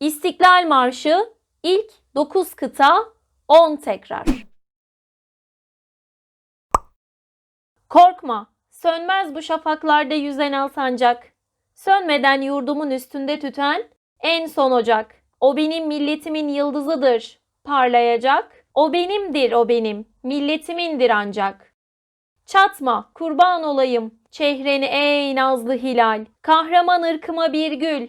İstiklal Marşı ilk 9 kıta 10 tekrar. Korkma, sönmez bu şafaklarda yüzen al sancak. Sönmeden yurdumun üstünde tüten en son ocak. O benim milletimin yıldızıdır, parlayacak. O benimdir o benim, milletimindir ancak. Çatma, kurban olayım, çehreni ey nazlı hilal. Kahraman ırkıma bir gül,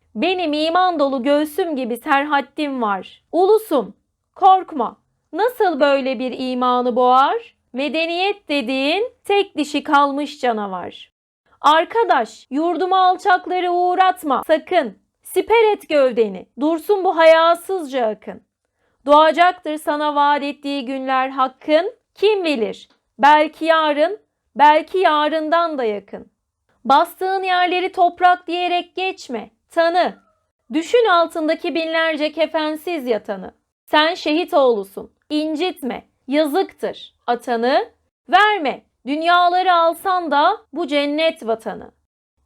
benim iman dolu göğsüm gibi serhaddim var. Ulusum, korkma. Nasıl böyle bir imanı boğar? Medeniyet dediğin tek dişi kalmış canavar. Arkadaş, yurduma alçakları uğratma sakın. Siper et gövdeni, dursun bu hayasızca akın. Doğacaktır sana vaat ettiği günler hakkın, kim bilir? Belki yarın, belki yarından da yakın. Bastığın yerleri toprak diyerek geçme, tanı. Düşün altındaki binlerce kefensiz yatanı. Sen şehit oğlusun, incitme, yazıktır atanı. Verme, dünyaları alsan da bu cennet vatanı.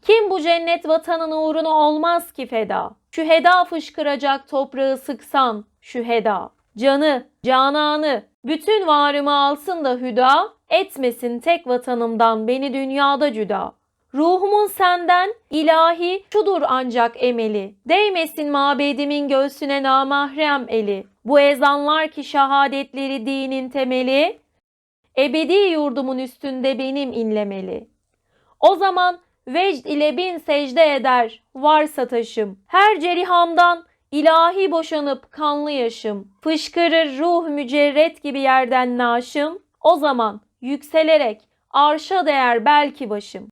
Kim bu cennet vatanın uğruna olmaz ki feda? Şüheda fışkıracak toprağı sıksan, şüheda. Canı, cananı, bütün varımı alsın da hüda, etmesin tek vatanımdan beni dünyada cüda. Ruhumun senden ilahi şudur ancak emeli. Değmesin mabedimin göğsüne namahrem eli. Bu ezanlar ki şehadetleri dinin temeli. Ebedi yurdumun üstünde benim inlemeli. O zaman vecd ile bin secde eder varsa taşım. Her cerihamdan ilahi boşanıp kanlı yaşım. Fışkırır ruh mücerret gibi yerden naşım. O zaman yükselerek arşa değer belki başım.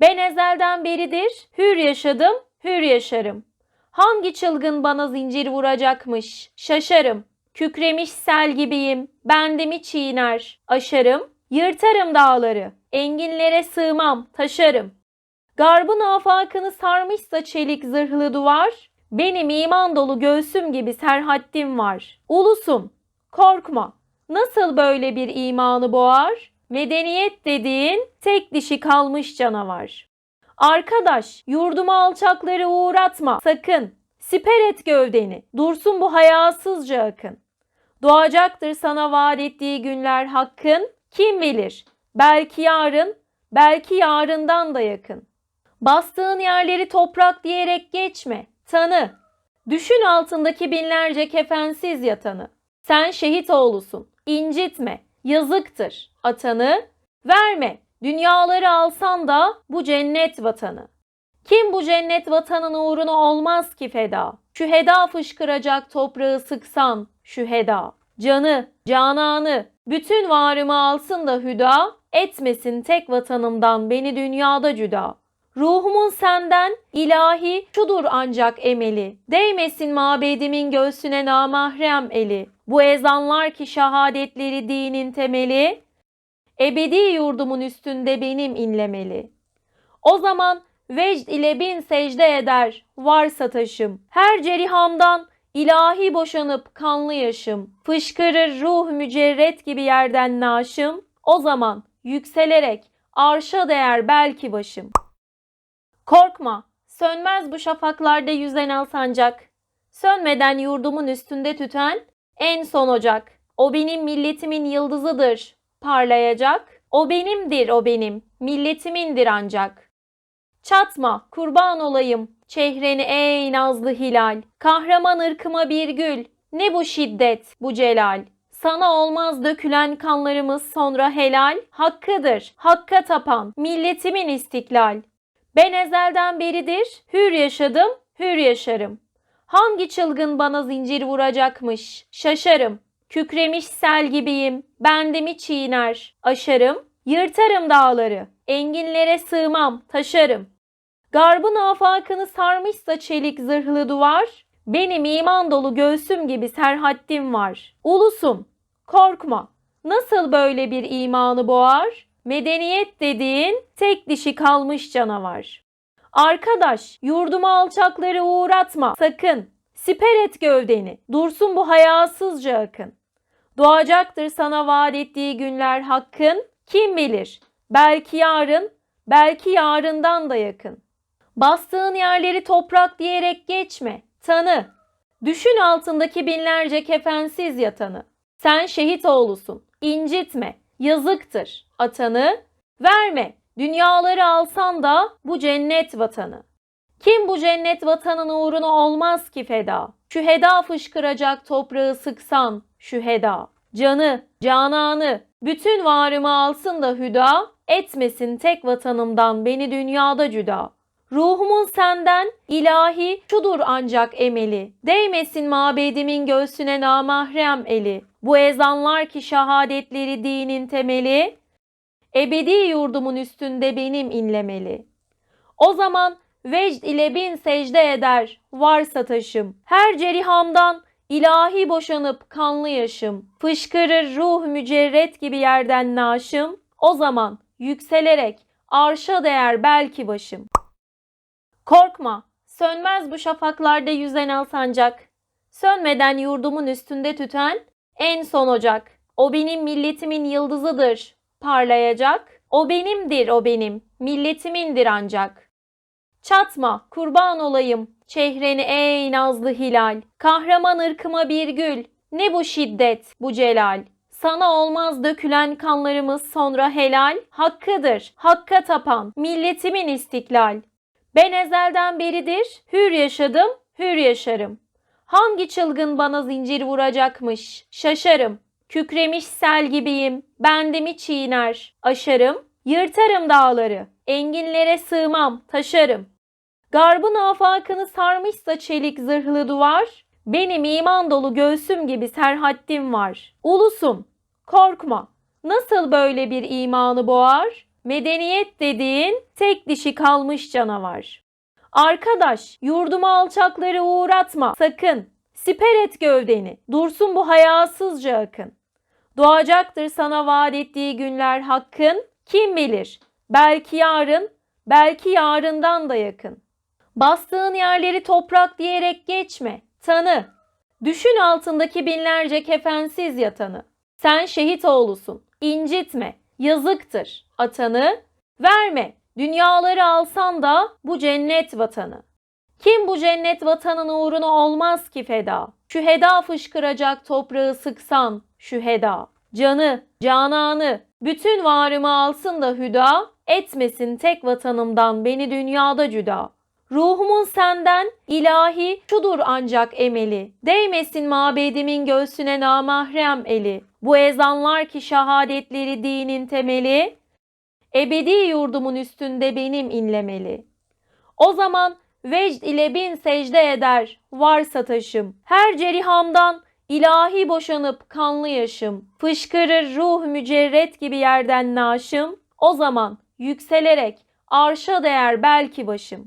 Ben ezelden beridir, hür yaşadım, hür yaşarım. Hangi çılgın bana zincir vuracakmış, şaşarım. Kükremiş sel gibiyim, bendimi çiğner, aşarım. Yırtarım dağları, enginlere sığmam, taşarım. Garbın afakını sarmışsa çelik zırhlı duvar, benim iman dolu göğsüm gibi serhaddim var. Ulusum, korkma. Nasıl böyle bir imanı boğar? Medeniyet dediğin tek dişi kalmış canavar. Arkadaş, yurduma alçakları uğratma sakın. Siper et gövdeni, dursun bu hayasızca akın. Doğacaktır sana vaat ettiği günler hakkın, kim bilir? Belki yarın, belki yarından da yakın. Bastığın yerleri toprak diyerek geçme, tanı. Düşün altındaki binlerce kefensiz yatanı. Sen şehit oğlusun, incitme, yazıktır atanı. Verme, dünyaları alsan da bu cennet vatanı. Kim bu cennet vatanın uğruna olmaz ki feda? Şüheda fışkıracak toprağı sıksan, şüheda. Canı, cananı, bütün varımı alsın da hüda, etmesin tek vatanımdan beni dünyada cüda. Ruhumun senden ilahi şudur ancak emeli. Değmesin mabedimin göğsüne namahrem eli. Bu ezanlar ki şehadetleri dinin temeli. Ebedi yurdumun üstünde benim inlemeli. O zaman vecd ile bin secde eder varsa taşım. Her cerihamdan ilahi boşanıp kanlı yaşım. Fışkırır ruh mücerret gibi yerden naşım. O zaman yükselerek arşa değer belki başım. Korkma, sönmez bu şafaklarda yüzen al sancak. Sönmeden yurdumun üstünde tüten en son ocak. O benim milletimin yıldızıdır, parlayacak. O benimdir o benim, milletimindir ancak. Çatma, kurban olayım, çehreni ey nazlı hilal. Kahraman ırkıma bir gül, Ne bu şiddet, bu celal. Sana olmaz dökülen kanlarımız sonra helal. Hakkıdır, hakka tapan, milletimin istiklal. Ben ezelden beridir hür yaşadım, hür yaşarım. Hangi çılgın bana zincir vuracakmış? Şaşarım. Kükremiş sel gibiyim. Bendimi çiğner. Aşarım. Yırtarım dağları. Enginlere sığmam. Taşarım. Garbın afakını sarmışsa çelik zırhlı duvar. Benim iman dolu göğsüm gibi serhaddim var. Ulusum. Korkma. Nasıl böyle bir imanı boğar? Medeniyet dediğin tek dişi kalmış canavar. Arkadaş, yurduma alçakları uğratma sakın. Siper et gövdeni, dursun bu hayasızca akın. Doğacaktır sana vaat ettiği günler hakkın. Kim bilir? Belki yarın, belki yarından da yakın. Bastığın yerleri toprak diyerek geçme, tanı. Düşün altındaki binlerce kefensiz yatanı. Sen şehit oğlusun, incitme, yazıktır atanı. Verme, dünyaları alsan da bu cennet vatanı. Kim bu cennet vatanın uğruna olmaz ki feda? Şüheda fışkıracak toprağı sıksan, şüheda. Canı, cananı, bütün varımı alsın da hüda, etmesin tek vatanımdan beni dünyada cüda. Ruhumun senden ilahi şudur ancak emeli. Değmesin mabedimin göğsüne namahrem eli. Bu ezanlar ki şehadetleri dinin temeli. Ebedi yurdumun üstünde benim inlemeli. O zaman vecd ile bin secde eder varsa taşım. Her cerihamdan ilahi boşanıp kanlı yaşım. Fışkırır ruh mücerret gibi yerden naşım. O zaman yükselerek arşa değer belki başım. Korkma, sönmez bu şafaklarda yüzen al sancak. Sönmeden yurdumun üstünde tüten en son ocak. O benim milletimin yıldızıdır, parlayacak. O benimdir o benim, milletimindir ancak. Çatma, kurban olayım, çehreni ey nazlı hilal. Kahraman ırkıma bir gül, ne bu şiddet, bu celal. Sana olmaz dökülen kanlarımız sonra helal. Hakkıdır, hakka tapan, milletimin istiklal. Ben ezelden beridir hür yaşadım, hür yaşarım. Hangi çılgın bana zincir vuracakmış? Şaşarım. Kükremiş sel gibiyim. Bendimi çiğner. Aşarım. Yırtarım dağları. Enginlere sığmam. Taşarım. Garbın afakını sarmışsa çelik zırhlı duvar. Benim iman dolu göğsüm gibi serhaddim var. Ulusum. Korkma. Nasıl böyle bir imanı boğar? Medeniyet dediğin tek dişi kalmış canavar. Arkadaş, yurduma alçakları uğratma sakın. Siper et gövdeni, dursun bu hayasızca akın. Doğacaktır sana vaat ettiği günler hakkın. Kim bilir? Belki yarın, belki yarından da yakın. Bastığın yerleri toprak diyerek geçme, tanı. Düşün altındaki binlerce kefensiz yatanı. Sen şehit oğlusun, incitme, yazıktır atanı. Verme, dünyaları alsan da bu cennet vatanı. Kim bu cennet vatanın uğruna olmaz ki feda? Şüheda fışkıracak toprağı sıksan, şüheda. Canı, cananı, bütün varımı alsın da hüda, etmesin tek vatanımdan beni dünyada cüda. Ruhumun senden ilahi şudur ancak emeli. Değmesin mabedimin göğsüne namahrem eli. Bu ezanlar ki şehadetleri dinin temeli. Ebedi yurdumun üstünde benim inlemeli. O zaman vecd ile bin secde eder varsa taşım. Her cerihamdan ilahi boşanıp kanlı yaşım. Fışkırır ruh mücerret gibi yerden naşım. O zaman yükselerek arşa değer belki başım.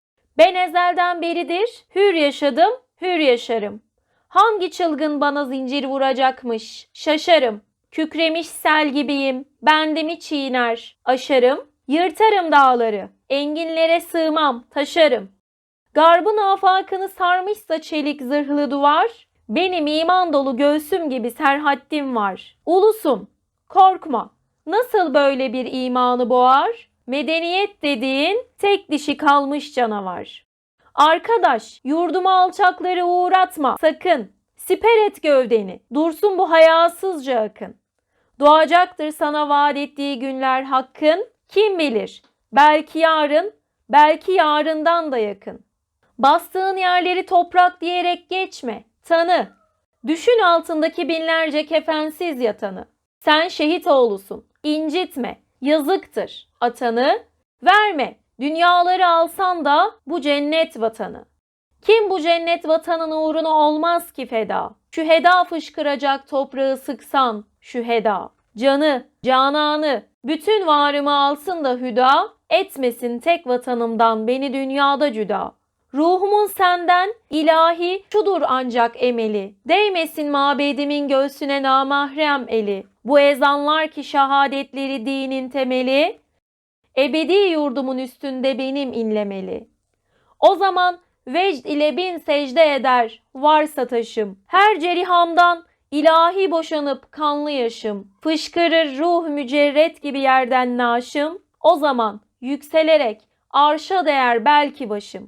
Ben ezelden beridir hür yaşadım, hür yaşarım. Hangi çılgın bana zincir vuracakmış? Şaşarım. Kükremiş sel gibiyim. Bendimi çiğner. Aşarım. Yırtarım dağları. Enginlere sığmam. Taşarım. Garbın afakını sarmışsa çelik zırhlı duvar. Benim iman dolu göğsüm gibi serhaddim var. Ulusum, korkma. Nasıl böyle bir imanı boğar? Medeniyet dediğin tek dişi kalmış canavar. Arkadaş, yurduma alçakları uğratma sakın. Siper et gövdeni, dursun bu hayasızca akın. Doğacaktır sana vaat ettiği günler hakkın. Kim bilir? Belki yarın, belki yarından da yakın. Bastığın yerleri toprak diyerek geçme. Tanı. Düşün altındaki binlerce kefensiz yatanı. Sen şehit oğlusun. incitme. Yazıktır. Atanı verme. Dünyaları alsan da bu cennet vatanı. Kim bu cennet vatanın uğruna olmaz ki feda? Şu heda fışkıracak toprağı sıksan şu heda. Canı, cananı, bütün varımı alsın da hüda, etmesin tek vatanımdan beni dünyada cüda. Ruhumun senden ilahi şudur ancak emeli. Değmesin mabedimin göğsüne namahrem eli. Bu ezanlar ki şehadetleri dinin temeli. Ebedi yurdumun üstünde benim inlemeli. O zaman vecd ile bin secde eder varsa taşım. Her cerihamdan ilahi boşanıp kanlı yaşım. Fışkırır ruh mücerret gibi yerden naşım. O zaman yükselerek arşa değer belki başım.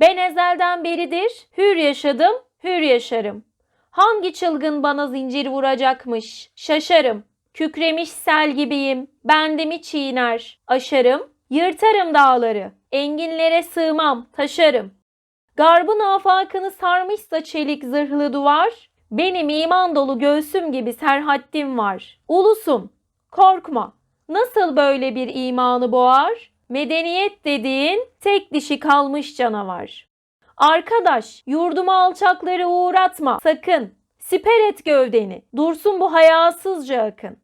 Ben ezelden beridir hür yaşadım, hür yaşarım. Hangi çılgın bana zincir vuracakmış? Şaşarım. Kükremiş sel gibiyim. Bendimi çiğner, aşarım. Yırtarım dağları. Enginlere sığmam, taşarım. Garbın afakını sarmışsa çelik zırhlı duvar, benim iman dolu göğsüm gibi serhaddim var. Ulusum, korkma. Nasıl böyle bir imanı boğar? Medeniyet dediğin tek dişi kalmış canavar. Arkadaş, yurduma alçakları uğratma sakın. Siper et gövdeni, dursun bu hayasızca akın.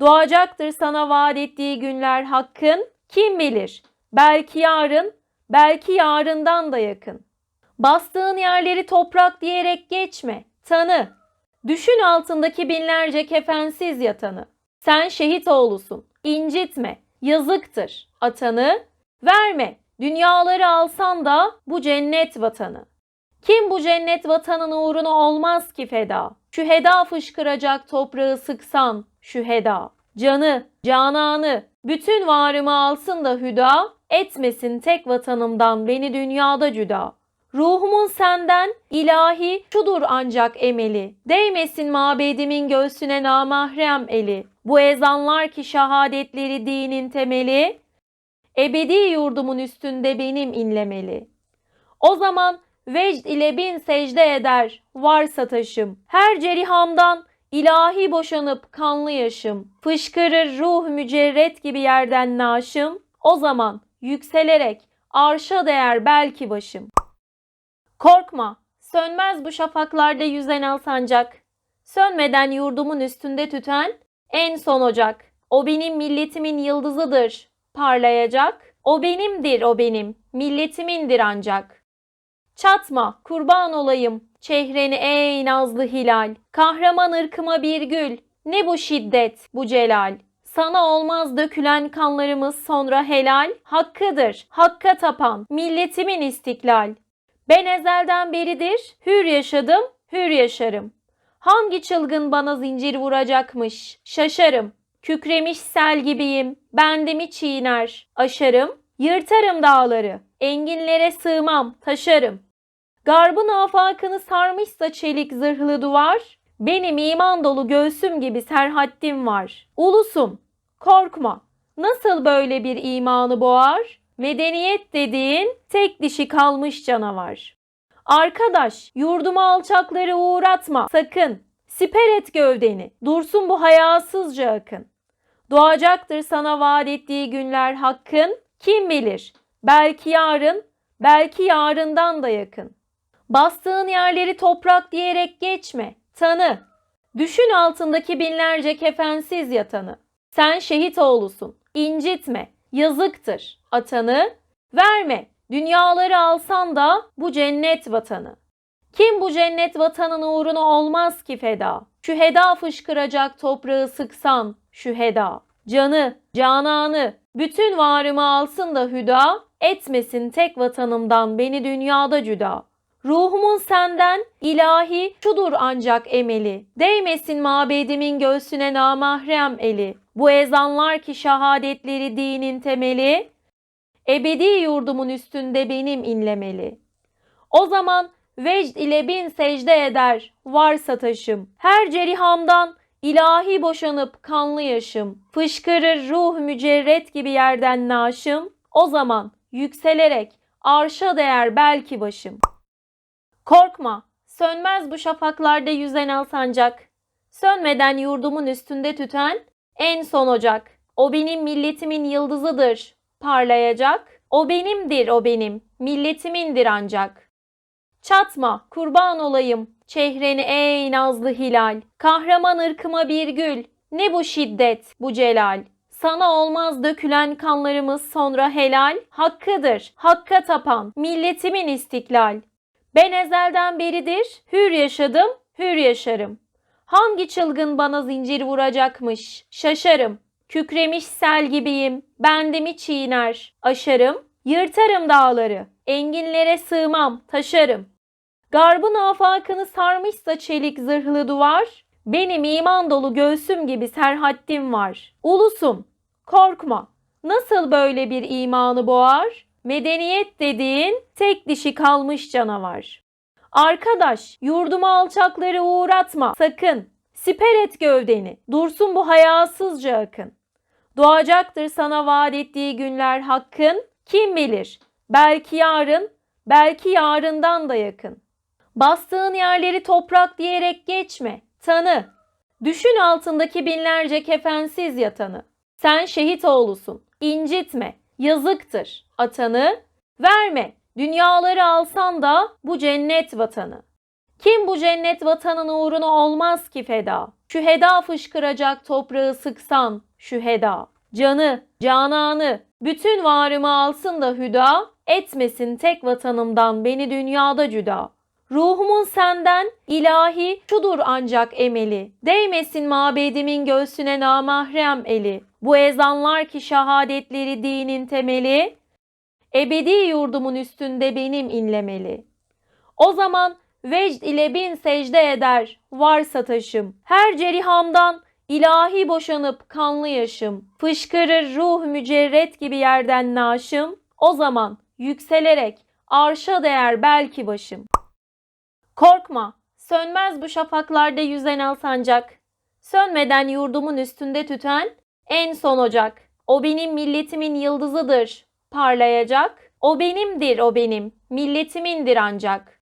Doğacaktır sana vaat ettiği günler hakkın. Kim bilir? Belki yarın, belki yarından da yakın. Bastığın yerleri toprak diyerek geçme. Tanı. Düşün altındaki binlerce kefensiz yatanı. Sen şehit oğlusun. incitme. Yazıktır. Atanı verme. Dünyaları alsan da bu cennet vatanı. Kim bu cennet vatanın uğruna olmaz ki feda? Şu heda fışkıracak toprağı sıksan şu heda. Canı, cananı, bütün varımı alsın da hüda, etmesin tek vatanımdan beni dünyada cüda. Ruhumun senden ilahi şudur ancak emeli. Değmesin mabedimin göğsüne namahrem eli. Bu ezanlar ki şehadetleri dinin temeli. Ebedi yurdumun üstünde benim inlemeli. O zaman vecd ile bin secde eder varsa taşım. Her cerihamdan ilahi boşanıp kanlı yaşım. Fışkırır ruh mücerret gibi yerden naşım. O zaman yükselerek arşa değer belki başım. Korkma, sönmez bu şafaklarda yüzen al sancak. Sönmeden yurdumun üstünde tüten en son ocak. O benim milletimin yıldızıdır, parlayacak. O benimdir o benim, milletimindir ancak. Çatma, kurban olayım, çehreni ey nazlı hilal. Kahraman ırkıma bir gül, ne bu şiddet, bu celal. Sana olmaz dökülen kanlarımız sonra helal, hakkıdır, hakka tapan, milletimin istiklal. Ben ezelden beridir hür yaşadım, hür yaşarım. Hangi çılgın bana zincir vuracakmış? Şaşarım. Kükremiş sel gibiyim. Bendimi çiğner, aşarım. Yırtarım dağları. Enginlere sığmam, taşarım. Garbın afakını sarmışsa çelik zırhlı duvar, benim iman dolu göğsüm gibi serhaddim var. Ulusum, korkma. Nasıl böyle bir imanı boğar? Medeniyet dediğin tek dişi kalmış canavar. Arkadaş, yurduma alçakları uğratma sakın. Siper et gövdeni, dursun bu hayasızca akın. Doğacaktır sana vaat ettiği günler hakkın. Kim bilir? Belki yarın, belki yarından da yakın. Bastığın yerleri toprak diyerek geçme. Tanı. Düşün altındaki binlerce kefensiz yatanı. Sen şehit oğlusun. İncitme. Yazıktır. Atanı. Verme. Dünyaları alsan da bu cennet vatanı. Kim bu cennet vatanın uğruna olmaz ki feda? Şüheda fışkıracak toprağı sıksan, şüheda. Canı, cananı, bütün varımı alsın da hüda, etmesin tek vatanımdan beni dünyada cüda. Ruhumun senden ilahi şudur ancak emeli. Değmesin mabedimin göğsüne namahrem eli. Bu ezanlar ki şehadetleri dinin temeli. Ebedi yurdumun üstünde benim inlemeli. O zaman vecd ile bin secde eder varsa taşım. Her cerihamdan ilahi boşanıp kanlı yaşım. Fışkırır ruh mücerret gibi yerden naşım. O zaman yükselerek arşa değer belki başım. Korkma, sönmez bu şafaklarda yüzen al sancak. Sönmeden yurdumun üstünde tüten en son ocak. O benim milletimin yıldızıdır, parlayacak. O benimdir o benim, milletimindir ancak. Çatma, kurban olayım, çehreni ey nazlı hilal. Kahraman ırkıma bir gül, ne bu şiddet, bu celal. Sana olmaz dökülen kanlarımız sonra helal, hakkıdır, hakka tapan, milletimin istiklal. Ben ezelden beridir hür yaşadım, hür yaşarım. Hangi çılgın bana zincir vuracakmış? Şaşarım. Kükremiş sel gibiyim. Bendimi çiğner. Aşarım. Yırtarım dağları. Enginlere sığmam. Taşarım. Garbın afakını sarmışsa çelik zırhlı duvar. Benim iman dolu göğsüm gibi serhaddim var. Ulusum. Korkma. Nasıl böyle bir imanı boğar? Medeniyet dediğin tek dişi kalmış canavar. Arkadaş, yurduma alçakları uğratma sakın. Siper et gövdeni, dursun bu hayasızca akın. Doğacaktır sana vaat ettiği günler hakkın, kim bilir? Belki yarın, belki yarından da yakın. Bastığın yerleri toprak diyerek geçme, tanı. Düşün altındaki binlerce kefensiz yatanı. Sen şehit oğlusun, incitme, yazıktır atanı. Verme, Dünyaları alsan da bu cennet vatanı. Kim bu cennet vatanın uğruna olmaz ki feda? Şüheda fışkıracak toprağı sıksan, şüheda. Canı, cananı, bütün varımı alsın da hüda, etmesin tek vatanımdan beni dünyada cüda. Ruhumun senden ilahi şudur ancak emeli. Değmesin mabedimin göğsüne namahrem eli. Bu ezanlar ki şehadetleri dinin temeli. Ebedi yurdumun üstünde benim inlemeli. O zaman vecd ile bin secde eder varsa taşım. Her cerihamdan ilahi boşanıp kanlı yaşım. Fışkırır ruh mücerret gibi yerden naşım. O zaman yükselerek arşa değer belki başım. Korkma, sönmez bu şafaklarda yüzen al sancak. Sönmeden yurdumun üstünde tüten en son ocak. O benim milletimin yıldızıdır, parlayacak. O benimdir o benim, milletimindir ancak.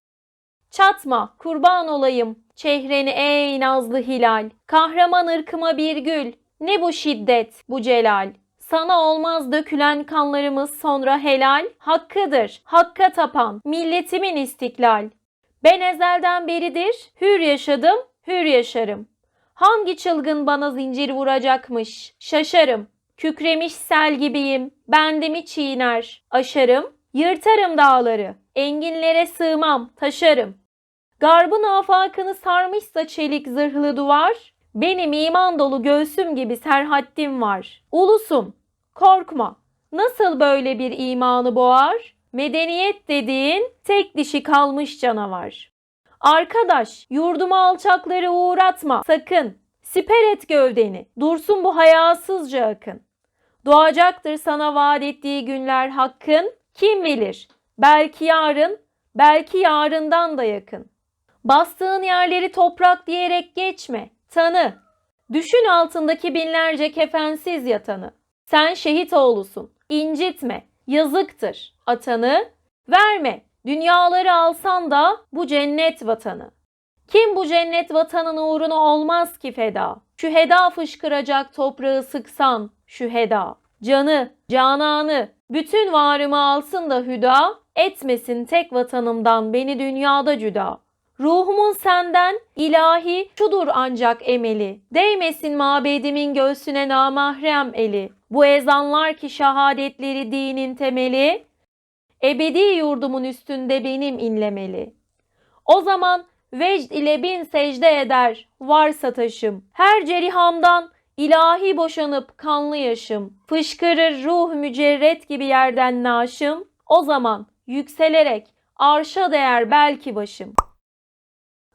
Çatma, kurban olayım, çehreni ey nazlı hilal. Kahraman ırkıma bir gül, ne bu şiddet, bu celal. Sana olmaz dökülen kanlarımız sonra helal, hakkıdır, hakka tapan, milletimin istiklal. Ben ezelden beridir hür yaşadım, hür yaşarım. Hangi çılgın bana zincir vuracakmış? Şaşarım. Kükremiş sel gibiyim, bendimi çiğner. Aşarım, yırtarım dağları. Enginlere sığmam, taşarım. Garbın afakını sarmışsa çelik zırhlı duvar. Benim iman dolu göğsüm gibi serhaddim var. Ulusum, korkma. Nasıl böyle bir imanı boğar? Medeniyet dediğin tek dişi kalmış canavar. Arkadaş, yurduma alçakları uğratma sakın. Siper et gövdeni, dursun bu hayasızca akın. Doğacaktır sana vaat ettiği günler hakkın, kim bilir? Belki yarın, belki yarından da yakın. Bastığın yerleri toprak diyerek geçme, tanı. Düşün altındaki binlerce kefensiz yatanı. Sen şehit oğlusun, incitme, yazıktır atanı. Verme, dünyaları alsan da bu cennet vatanı. Kim bu cennet vatanın uğruna olmaz ki feda? Şüheda fışkıracak toprağı sıksan, şüheda. Canı, cananı, bütün varımı alsın da hüda, etmesin tek vatanımdan beni dünyada cüda. Ruhumun senden ilahi şudur ancak emeli. Değmesin mabedimin göğsüne namahrem eli. Bu ezanlar ki şehadetleri dinin temeli. Ebedi yurdumun üstünde benim inlemeli. O zaman vecd ile bin secde eder varsa taşım. Her cerihamdan ilahi boşanıp kanlı yaşım. Fışkırır ruh mücerret gibi yerden naşım. O zaman yükselerek arşa değer belki başım.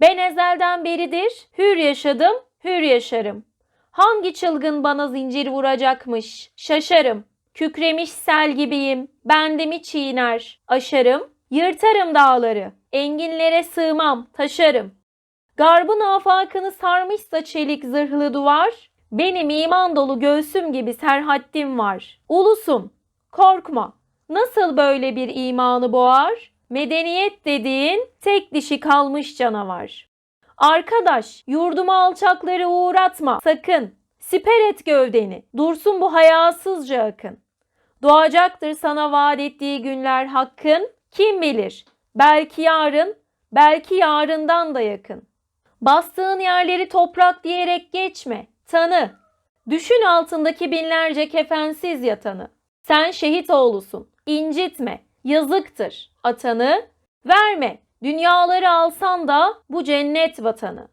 Ben ezelden beridir hür yaşadım, hür yaşarım. Hangi çılgın bana zincir vuracakmış? Şaşarım. Kükremiş sel gibiyim. Bendimi çiğner, aşarım. Yırtarım dağları. Enginlere sığmam, taşarım. Garbın afakını sarmışsa çelik zırhlı duvar, benim iman dolu göğsüm gibi serhaddim var. Ulusum, korkma. Nasıl böyle bir imanı boğar? Medeniyet dediğin tek dişi kalmış canavar. Arkadaş, yurduma alçakları uğratma sakın. Siper et gövdeni, dursun bu hayasızca akın. Doğacaktır sana vaat ettiği günler hakkın, kim bilir? Belki yarın, belki yarından da yakın. Bastığın yerleri toprak diyerek geçme, tanı. Düşün altındaki binlerce kefensiz yatanı. Sen şehit oğlusun, incitme, yazıktır atanı. Verme, dünyaları alsan da bu cennet vatanı.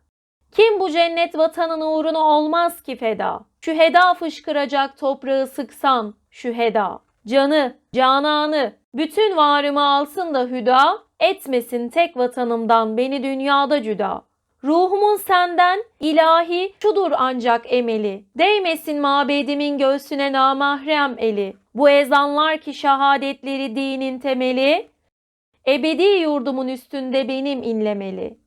Kim bu cennet vatanın uğruna olmaz ki feda? Şüheda fışkıracak toprağı sıksan, şüheda. Canı, cananı, bütün varımı alsın da hüda, etmesin tek vatanımdan beni dünyada cüda. Ruhumun senden ilahi şudur ancak emeli. Değmesin mabedimin göğsüne namahrem eli. Bu ezanlar ki şehadetleri dinin temeli. Ebedi yurdumun üstünde benim inlemeli.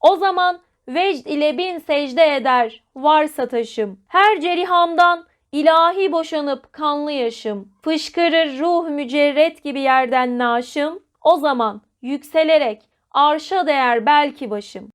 O zaman vecd ile bin secde eder varsa taşım. Her cerihamdan ilahi boşanıp kanlı yaşım. Fışkırır ruh mücerret gibi yerden naşım. O zaman yükselerek arşa değer belki başım.